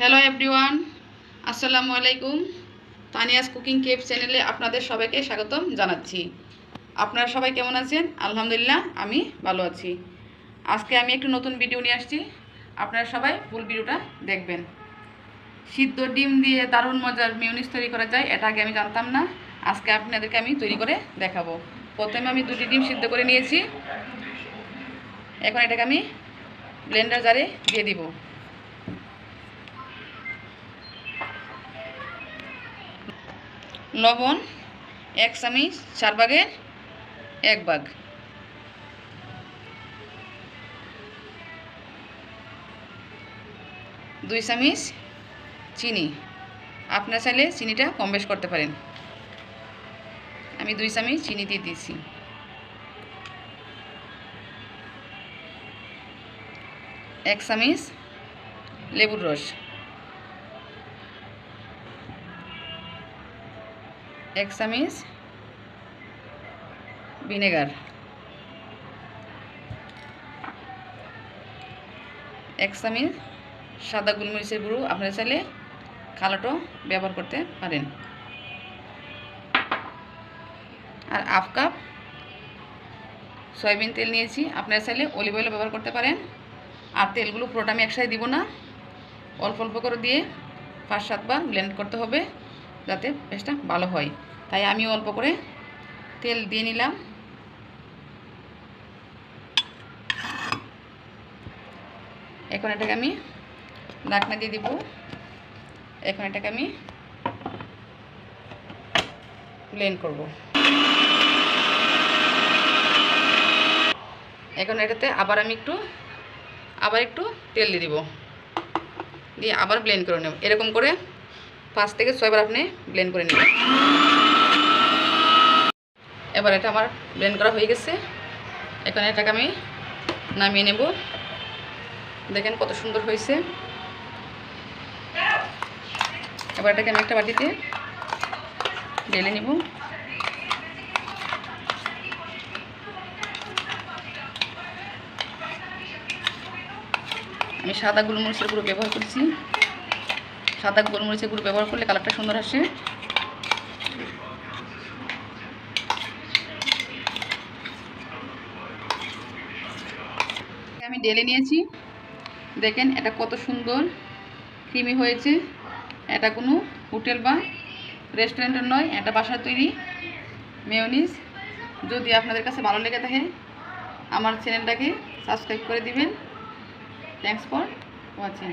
Hello everyone আসসালামু আলাইকুম Tania's cooking Cape চ্যানেলে আপনাদের সবাইকে স্বাগতম জানাচ্ছি। আপনারা সবাই কেমন আছেন? আলহামদুলিল্লাহ, আমি ভালো আছি। আজকে আমি একটু নতুন ভিডিও নিয়ে আসছি। আপনারা সবাই ফুল ভিডিওটা দেখবেন। সিদ্ধ ডিম দিয়ে দারুণ মজার মিউনিস তৈরি করা যায়, এটা আগে আমি জানতাম না। আজকে আপনাদেরকে আমি তৈরি করে দেখাবো। প্রথমে আমি দুটি ডিম সিদ্ধ করে নিয়েছি। এখন এটাকে আমি ব্লেন্ডার জারে দিয়ে দিব। লবণ, এক চামিচ, চার ভাগের এক ভাগ। দুই চামিচ চিনি। আপনার চাইলে চিনিটা কম বেশ করতে পারেন। আমি দুই চামিচ চিনি দিয়ে দিয়েছি এক চামিচ লেবুর রস। এক চামিচ ভিনেগার। এক চামিচ সাদা গোলমরিচের গুঁড়ো, আপনারা চাইলে কালোটো ব্যবহার করতে পারেন। আর হাফ কাপ সয়াবিন তেল নিয়েছি, আপনারা চাইলে অলিভ অয়েলও ব্যবহার করতে পারেন। আর তেলগুলো পুরোটা আমি একসাথে দিব না। অল্প অল্প করে দিয়ে পাঁচ সাতবার ব্লেন্ড করতে হবে, যাতে পেস্টটা ভালো হয়। তাই আমি অল্প করে তেল দিয়ে নিলাম। এখন এটাকে আমি ঢাকনা দিয়ে দিব। এখন এটাকে আমি প্লেন করব। এখন এটাতে আবার আমি একটু, আবার একটু তেল দিয়ে দিব। দিয়ে আবার ব্লেন্ড করে নেব। এরকম করে পাঁচ থেকে ছয়বার আপনি ব্লেন্ড করে নেবেন। এবার এটা আমার ব্লেন্ড করা হয়ে গেছে। এখন এটাকে আমি নামিয়ে নেব। দেখেন কত সুন্দর হয়েছে। এবার এটাকে আমি একটা বাটিতে ঢেলে নিব। আমি সাদা গোলমরিচের গুঁড়ো ব্যবহার করছি। সাদা গোলমরিচের গুঁড়ো ব্যবহার করলে কালারটা সুন্দর আসে। আমি ডেলে নিয়েছি। দেখেন এটা কত সুন্দর, ক্রিমি হয়েছে। এটা কোনো হোটেল বা রেস্টুরেন্টের নয়, এটা বাসার তৈরি মেয়নিস যদি আপনাদের কাছে ভালো লেগে থাকে, আমার চ্যানেলটাকে সাবস্ক্রাইব করে দিবেন। Thanks for watching